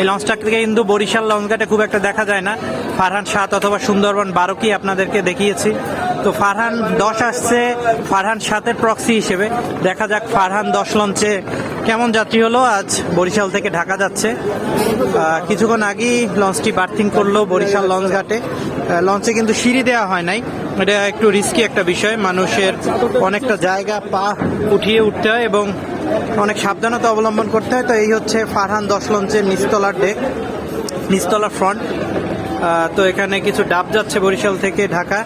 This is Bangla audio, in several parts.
এই লঞ্চটা থেকে কিন্তু বরিশাল লঞ্চঘাটে খুব একটা দেখা যায় না। ফারহান সাত অথবা সুন্দরবন বারো কি আপনাদেরকে দেখিয়েছি। তো ফারহান দশ আসছে, ফারহান সাতের প্রক্সি হিসেবে। দেখা যাক ফারহান দশ লঞ্চে কেমন যাত্রী হলো। আজ বরিশাল থেকে ঢাকা যাচ্ছে। কিছুক্ষণ আগেই লঞ্চটি বার্থিং করল বরিশাল লঞ্চ ঘাটে। লঞ্চে কিন্তু সিঁড়ি দেওয়া হয় নাই। এটা একটু রিস্কি একটা বিষয়। মানুষের অনেকটা জায়গা পা উঠিয়ে উঠতে হয় এবং অনেক সাবধানতা অবলম্বন করতে হয়। তো এই হচ্ছে ফারহান দশ লঞ্চের নিচতলার ডেক নিচতলার ফ্রন্ট তো এখানে কিছু ডাব যাচ্ছে বরিশাল থেকে ঢাকা।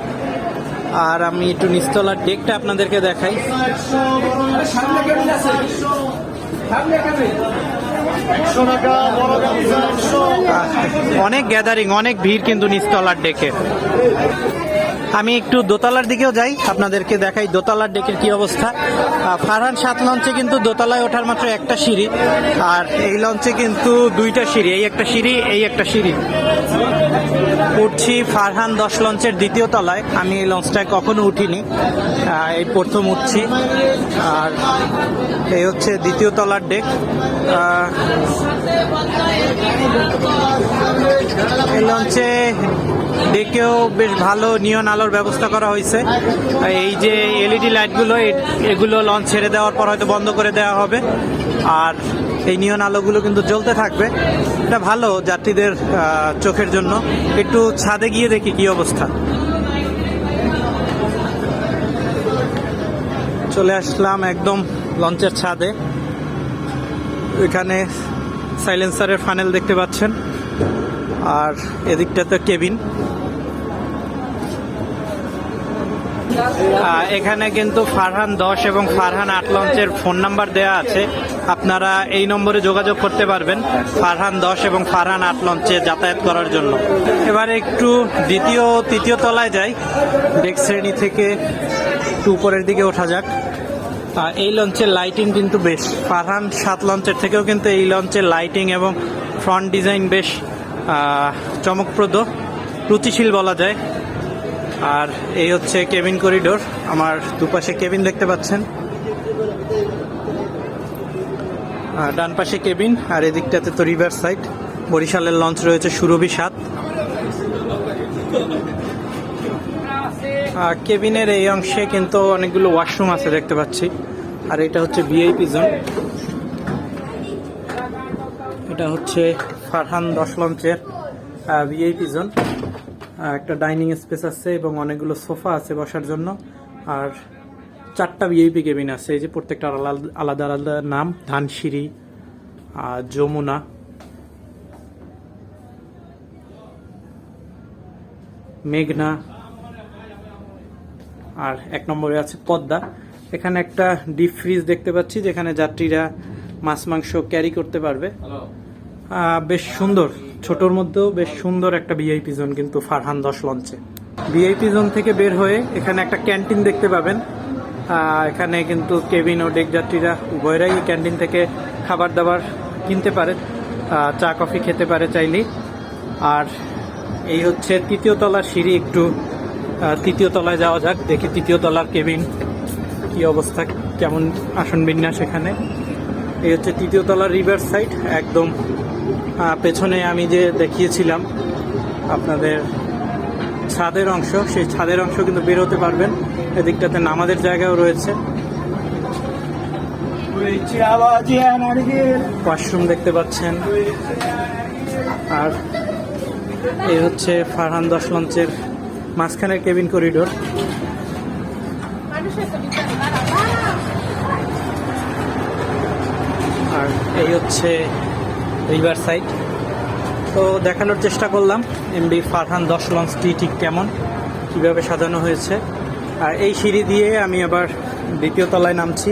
আর আমি একটু নিস্তলার ডেকটা আপনাদেরকে দেখাই। অনেক গ্যাদারিং অনেক ভিড় কিন্তু নিস্তলার ডেকে। আমি একটু দোতলার দিকেও যাই, আপনাদেরকে দেখাই দোতলার ডেকের কি অবস্থা। ফারহান, সাত লঞ্চে কিন্তু দোতলায় ওঠার মাত্র একটা সিঁড়ি, আর এই লঞ্চে কিন্তু দুইটা সিঁড়ি, এই একটা সিঁড়ি, এই একটা সিঁড়ি। উঠছি ফারহান দশ লঞ্চের দ্বিতীয় তলায়, আমি এই লঞ্চটায় কখনো উঠিনি এই প্রথম উঠছি, আর এই হচ্ছে দ্বিতীয় তলার ডেক এই লঞ্চে ডেকেও বেশ ভালো নিয়ন আলোর ব্যবস্থা করা হয়েছে। এই যে এলইডি লাইটগুলো এ- এগুলো লঞ্চ ছেড়ে দেওয়ার পর হয়তো বন্ধ করে দেওয়া হবে। আর এই নিয়ন আলোগুলো কিন্তু জ্বলতে থাকবে। এটা ভালো যাত্রীদের চোখের জন্য। একটু ছাদে গিয়ে দেখি কি অবস্থা। চলে আসলাম একদম লঞ্চের ছাদে। এখানে সাইলেন্সারের ফানেল দেখতে পাচ্ছেন। আর এদিকটা তো কেবিন। এখানে কিন্তু ফারহান দশ এবং ফারহান আট লঞ্চের ফোন নাম্বার দেওয়া আছে। আপনারা এই নম্বরে যোগাযোগ করতে পারবেন, ফারহান দশ এবং ফারহান আট লঞ্চে যাতায়াত করার জন্য। এবারে একটু দ্বিতীয়, তৃতীয় তলায় যাই। ডেক শ্রেণি থেকে একটু উপরের দিকে ওঠা যাক। এই লঞ্চের লাইটিং কিন্তু বেশ, ফারহান সাত লঞ্চের থেকেও কিন্তু এই লঞ্চের লাইটিং এবং ফ্রন্ট ডিজাইন বেশ চমকপ্রদ, রুচিশীল বলা যায়। আর এই হচ্ছে কেবিন করিডোর। আমার দুপাশে কেবিন দেখতে পাচ্ছেন। আর ডান পাশে কেবিন, আর এদিকটাতে তো রিভার সাইড। বরিশালের লঞ্চ রয়েছে সুরভি সাত। আর কেবিনের এই অংশে কিন্তু অনেকগুলো ওয়াশরুম আছে দেখতে পাচ্ছি। আর এটা হচ্ছে ভিআইপি জোন। এটা হচ্ছে ফারহান দশ লঞ্চের ভিআইপি জোন। একটা ডাইনিং স্পেস আছে এবং অনেকগুলো সোফা আছে বসার জন্য। আর চারটা ভিআইপি কেবিন আছে, এই যে প্রত্যেকটা আলাদা আলাদা আলাদা নাম, ধানসিঁড়ি আর যমুনা। মেঘনা। আর এক নম্বরে আছে পদ্মা। এখানে একটা ডিপ ফ্রিজ দেখতে পাচ্ছি, যেখানে যাত্রীরা মাছ, মাংস ক্যারি করতে পারবে। বেশ সুন্দর। ছোটর মধ্যেও বেশ সুন্দর একটা ভিআইপি জোন কিন্তু ফারহান দশ লঞ্চে ভিআইপি জোন থেকে বের হয়ে এখানে একটা ক্যান্টিন দেখতে পাবেন। এখানে কিন্তু কেবিন ও ডেক যাত্রীরা উভয়রাই এই ক্যান্টিন থেকে খাবার দাবার কিনতে পারে। চা, কফি খেতে পারে চাইলেই। আর এই হচ্ছে তৃতীয় তলার সিঁড়ি একটু তৃতীয় তলায় যাওয়া যাক, দেখি তৃতীয় তলার কেবিন কি অবস্থা, কেমন আসন বিন্যাস এখানে। এই হচ্ছে তৃতীয় তলার রিভার সাইড একদম পেছনে আমি যে দেখিয়েছিলাম, আপনাদের ছাদের অংশ, সেই ছাদের অংশ কিন্তু বের হতে পারবেন। এদিকটাতে নামাজের জায়গাও রয়েছে। ওয়াশরুম দেখতে পাচ্ছেন। আর এই হচ্ছে ফারহান দশ লঞ্চের মাঝখানের কেবিন করিডোর। আর এই হচ্ছে রিভার সাইড। তো দেখানোর চেষ্টা করলাম এমবি ফারহান দশ লঞ্চটি ঠিক কেমন, কীভাবে সাজানো হয়েছে। আর এই সিঁড়ি দিয়ে আমি আবার দ্বিতীয় তলায় নামছি।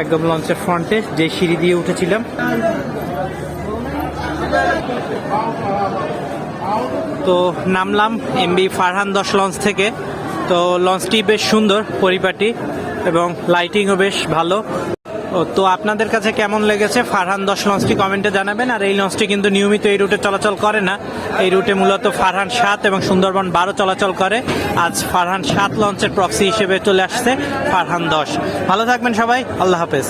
একদম লঞ্চের ফ্রন্টে, যে সিঁড়ি দিয়ে উঠেছিলাম। তো নামলাম এমবি ফারহান দশ লঞ্চ থেকে। তো লঞ্চটি বেশ সুন্দর পরিপাটি এবং লাইটিংও বেশ ভালো। ও, তো আপনাদের কাছে কেমন লেগেছে? ফারহান দশ লঞ্চটি কমেন্টে জানাবেন, আর এই লঞ্চটি কিন্তু নিয়মিত এই রুটে চলাচল করে না। এই রুটে মূলত ফারহান সাত এবং সুন্দরবন বারো চলাচল করে। আজ ফারহান সাত লঞ্চের প্রক্সি হিসেবে চলে আসছে ফারহান দশ। ভালো থাকবেন সবাই, আল্লাহ হাফেজ।